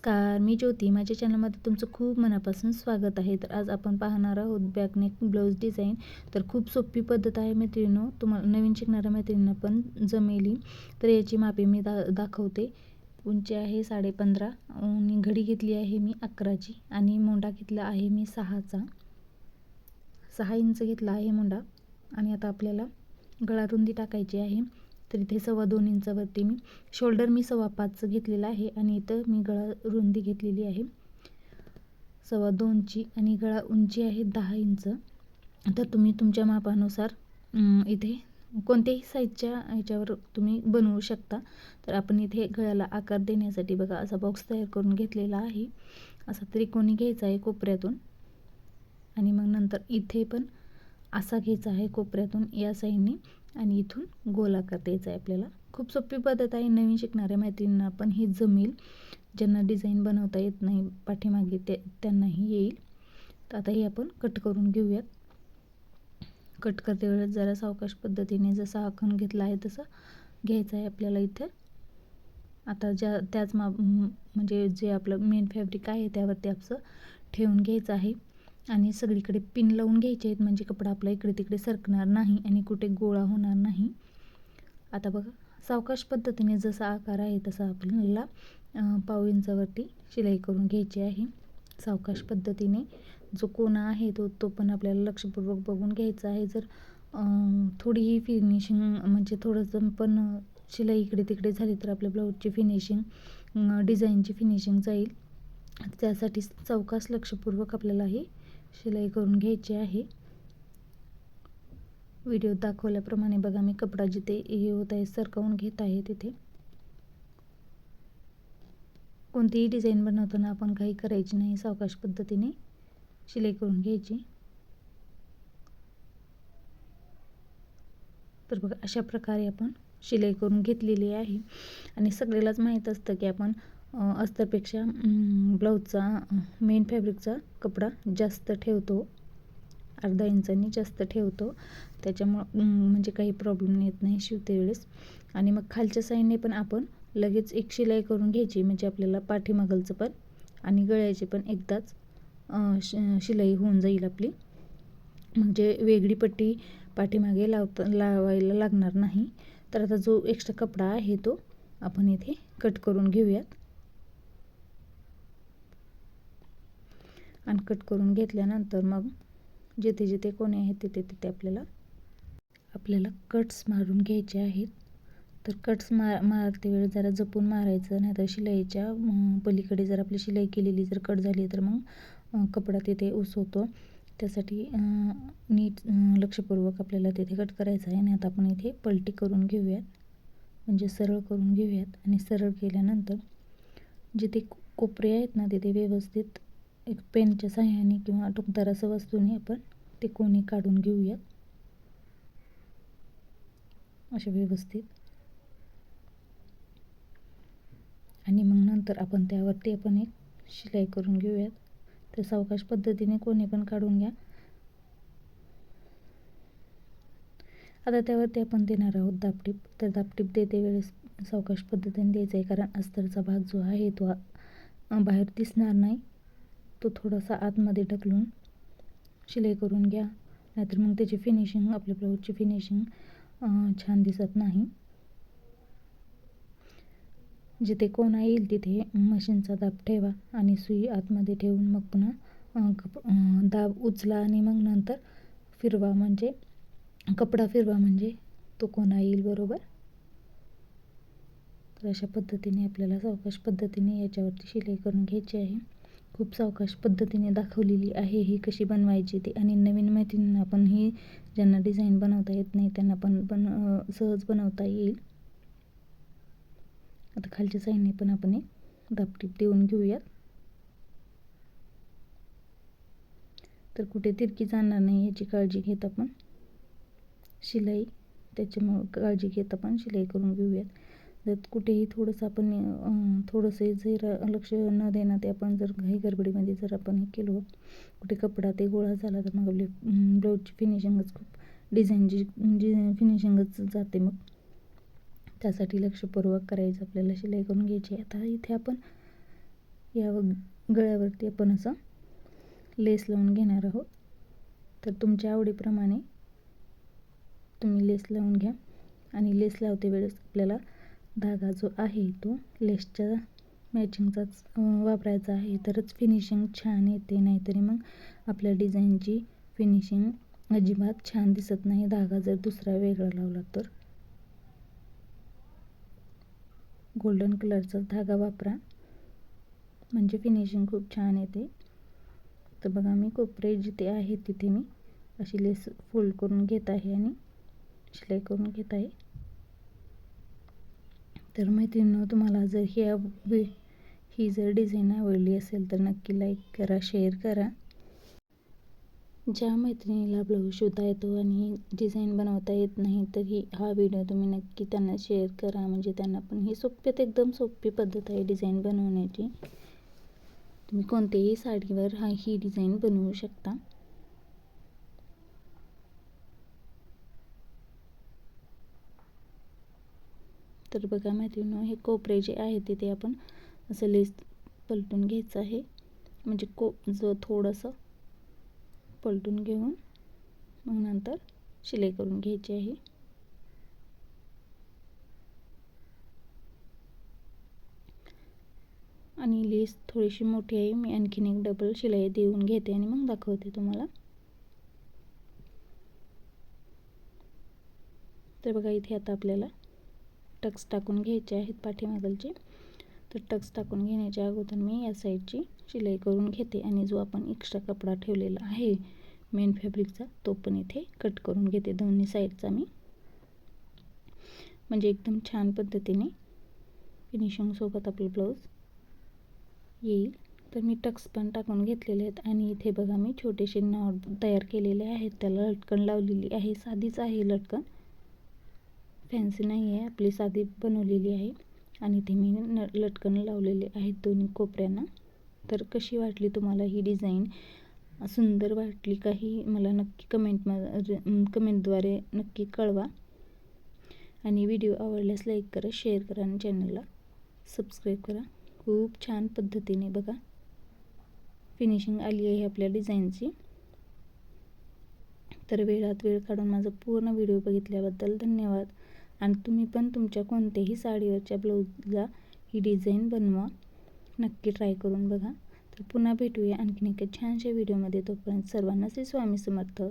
नमस्कार मी ज्योती. माझ्या चॅनलमध्ये तुमचं खूप मनापासून स्वागत आहे. तर आज आपण पाहणार आहोत बॅकनेक ब्लाऊज डिझाईन. तर खूप सोपी पद्धत आहे मैत्रिणीनो. तुम्हाला नवीन शिकणाऱ्या मैत्रिणींना पण जमेली. तर याची मापी मी दा दाखवते. उंची आहे साडे पंधरा आणि घडी घेतली आहे मी अकराची. आणि मोंडा घेतला आहे मी सहाचा. सहा इंच घेतला आहे मोंडा. आणि आता आपल्याला गळा रुंदी टाकायची आहे. तर इथे सव्वा दोन इंचावरती मी शोल्डर मी सव्वा पाचचं घेतलेलं आहे आणि इथं मी गळा रुंदी घेतलेली आहे. सव्वा दोनची आणि गळा उंची आहे दहा इंच. तर तुम्ही तुमच्या मापानुसार इथे कोणत्याही साईजच्या ह्याच्यावर तुम्ही बनवू शकता. तर आपण इथे गळ्याला आकार देण्यासाठी बघा असा बॉक्स तयार करून घेतलेला आहे. असा त्रिकोणी घ्यायचा आहे कोपऱ्यातून. आणि मग नंतर इथे पण असा घ्यायचा आहे कोपऱ्यातून या साईडने. आणि इथून गोलाकार द्यायचा आहे आपल्याला. खूप सोपी पद्धत आहे नवीन शिकणाऱ्या मैत्रिणींना पण ही जमेल. ज्यांना डिझाईन बनवता येत नाही पाठीमागे ते त्यांनाही येईल. तर आता हे आपण कट करून घेऊयात. कट करते वेळेस जरा सावकाश पद्धतीने जसा आखण घेतला आहे तसं घ्यायचं आहे आपल्याला इथे. आता ज्या त्याच मा म्हणजे जे आपलं मेन फॅब्रिक आहे त्यावरती आपलं ठेवून घ्यायचं आहे. आणि सगळीकडे पिन लावून घ्यायचे आहेत म्हणजे कपडा आपला इकडे तिकडे सरकणार नाही आणि कुठे गोळा होणार नाही. आता बघा सावकाश पद्धतीने जसा आकार आहे तसा आपल्याला पाव इंचावरती शिलाई करून घ्यायची आहे. सावकाश पद्धतीने जो कोणा आहे तो तो पण आपल्याला लक्षपूर्वक बघून घ्यायचा आहे. जर थोडीही फिनिशिंग म्हणजे थोडंसं पण शिलाई इकडे तिकडे झाली तर आपल्या ब्लाऊजची फिनिशिंग डिझाईनची फिनिशिंग जाईल. त्यासाठी चौकास लक्षपूर्वक आपल्याला हे शिलाई करून घ्यायची आहे. व्हिडिओ दाखवल्याप्रमाणे बघा मी कपडा जिथे हे होत आहे सरकवून घेत आहे तिथे. कोणतीही डिझाईन बनवताना आपण काही करायची नाही सावकाश पद्धतीने शिलाई करून घ्यायची. तर बघा अशा प्रकारे आपण शिलाई करून घेतलेली आहे. आणि सगळ्यालाच माहीत असतं की आपण अस्तरपेक्षा ब्लाऊजचा मेन फॅब्रिकचा कपडा जास्त ठेवतो. अर्धा इंचांनी जास्त ठेवतो. त्याच्यामुळं म्हणजे काही प्रॉब्लेम येत नाही शिवते वेळेस. आणि मग खालच्या साईडने पण आपण लगेच एक शिलाई करून घ्यायची म्हणजे आपल्याला पाठीमागलचं पण आणि गळ्याची पण एकदाच शिलाई होऊन जाईल आपली. म्हणजे वेगळी पट्टी पाठीमागे लावता लावायला लागणार नाही. तर आता जो एक्स्ट्रा कपडा आहे तो आपण इथे कट करून घेऊयात. आणि कट करून घेतल्यानंतर मग जिथे जिथे कोणी आहेत तिथे तिथे आपल्याला आपल्याला कट्स मारून घ्यायचे आहेत. तर कट्स मार मारते वेळ जरा जपून मारायचं नाही तर शिलाईच्या पलीकडे जर आपली शिलाई केलेली जर कट झाली तर मग कपडा तिथे उसवतो. त्यासाठी नीट लक्षपूर्वक आपल्याला तिथे कट करायचं आहे. आणि आता आपण इथे पलटी करून घेऊयात. म्हणजे सरळ करून घेऊयात. आणि सरळ केल्यानंतर जिथे कोपरे आहेत ना तिथे व्यवस्थित एक पेनच्या सहाय्याने किंवा टुकदार असं वस्तूने आपण ते कोणी काढून घेऊयात असे व्यवस्थित. आणि मग नंतर आपण त्यावरती आपण एक शिलाई करून घेऊयात. तर सावकाश पद्धतीने कोणी पण काढून घ्या. आता त्यावरती आपण देणार आहोत दापटीप. तर दापटीप देते वेळेस सावकाश पद्धतीने द्यायचं आहे कारण अस्तरचा भाग जो आहे तो बाहेर दिसणार नाही. तो थोडासा आतमध्ये ढकलून शिलाई करून घ्या. नाहीतर मग त्याची फिनिशिंग आपल्या ब्लाऊजची फिनिशिंग छान दिसत नाही. जिथे कोणा येईल तिथे मशीनचा दाब ठेवा आणि सुई आतमध्ये ठेवून मग पुन्हा दाब उचला आणि मग नंतर फिरवा म्हणजे कपडा फिरवा म्हणजे तो कोणा येईल बरोबर? तर अशा पद्धतीने आपल्याला सावकाश पद्धतीने याच्यावरती शिलाई करून घ्यायची आहे. खूप सावकाश पद्धतीने दाखवलेली आहे ही कशी बनवायची ती. आणि नवीन मैत्रिणींना पण ही ज्यांना डिझाईन बनवता येत नाही त्यांना पण पण सहज बनवता येईल. आता खालच्या साईडने पण आपण हे दापटीप देऊन घेऊयात. तर कुठे तिरकी जाणार नाही याची काळजी घेत आपण. शिलाई त्याच्यामुळं काळजी घेत आपण शिलाई करून घेऊयात. जर कुठेही थोडंसं आपण थोडंसं जर लक्ष न देणं ते आपण जर घाई गडबडीमध्ये जर आपण हे केलो कुठे कपडा ते गोळा झाला तर मग आपली ब्लाऊजची फिनिशिंगच खूप डिझाईनची जी फिनिशिंगच जाते मग. त्यासाठी लक्षपूर्वक करायचं आपल्याला शिलाई करून घ्यायची. आता इथे आपण या व- गळ्यावरती आपण असं लेस लावून घेणार आहोत. तर तुमच्या आवडीप्रमाणे तुम्ही लेस लावून घ्या. आणि लेस लावते वेळेस आपल्याला धागा जो आहे तो लेसच्या मॅचिंगचाच वापरायचा आहे. तरच फिनिशिंग छान येते नाहीतरी मग आपल्या डिझाईनची फिनिशिंग अजिबात छान दिसत नाही. धागा जर दुसरा वेगळा लावला तर. गोल्डन कलरचाच धागा वापरा. म्हणजे फिनिशिंग खूप छान येते. तर बघा मी कोपरे जिथे आहे तिथे मी अशी लेस फोल्ड करून घेत आहे आणि शिलाई करून घेत आहे. तर मैत्रिणींनो तुम्हाला जर ही वे ही जर डिझाईन आवडली असेल तर नक्की लाईक करा शेअर करा. ज्या मैत्रिणीला ब्लाऊज शिवता येतो आणि डिझाईन बनवता येत नाही तर ही हा व्हिडिओ तुम्ही नक्की त्यांना शेअर करा. म्हणजे त्यांना पण ही सोप्यात एकदम सोपी पद्धत आहे डिझाईन बनवण्याची. तुम्ही कोणत्याही साडीवर हा ही डिझाईन बनवू शकता. तर बघा मैत्रिणी हे कोपरे जे आहे ते ते आपण असं लेस पलटून घ्यायचं आहे. म्हणजे को ज थोडंसं पलटून घेऊन मग नंतर शिलाई करून घ्यायची आहे. आणि लेस थोडीशी मोठी आहे. मी आणखीन एक डबल शिलाई देऊन घेते आणि मग दाखवते तुम्हाला. तर बघा इथे आता आपल्याला टक्स टाकून घ्यायचे आहेत पाठीमागलचे. तर टक्स टाकून घेण्याच्या अगोदर मी या साईडची शिलाई करून घेते आणि जो आपण एक्स्ट्रा कपडा ठेवलेला आहे मेन फॅब्रिकचा तो पण इथे कट करून घेते. दोन्ही साईडचा मी. म्हणजे एकदम छान पद्धतीने फिनिशिंगसोबत आपलं ब्लाऊज येईल. तर मी टक्स पण टाकून घेतलेले आहेत आणि इथे बघा मी छोटेसे नॉट तयार केलेले आहेत. त्याला लटकन लावलेली आहे. साधीच आहे लटकन. फॅन्सी नाही आहे आपली साधी बनवलेली आहे. आणि ते मी न लटकन लावलेले आहेत दोन्ही कोपऱ्यांना. तर कशी वाटली तुम्हाला ही डिझाईन सुंदर वाटली काही मला नक्की कमेंट कमेंटद्वारे नक्की कळवा. आणि व्हिडिओ आवडल्यास लाईक करा शेअर करा आणि चॅनलला सबस्क्राईब करा. खूप छान पद्धतीने बघा. फिनिशिंग आली आहे आपल्या डिझाईनची तर वेळात वेळ काढून माझा पूर्ण व्हिडिओ बघितल्याबद्दल धन्यवाद. आणि तुम्ही पण तुमच्या कोणत्याही साडीवरच्या ब्लाऊजला ही डिझाईन बनवा. नक्की ट्राय करून बघा. तर पुन्हा भेटूया आणखीन एका छानशा व्हिडिओमध्ये. तोपर्यंत सर्वांना श्री स्वामी समर्थ.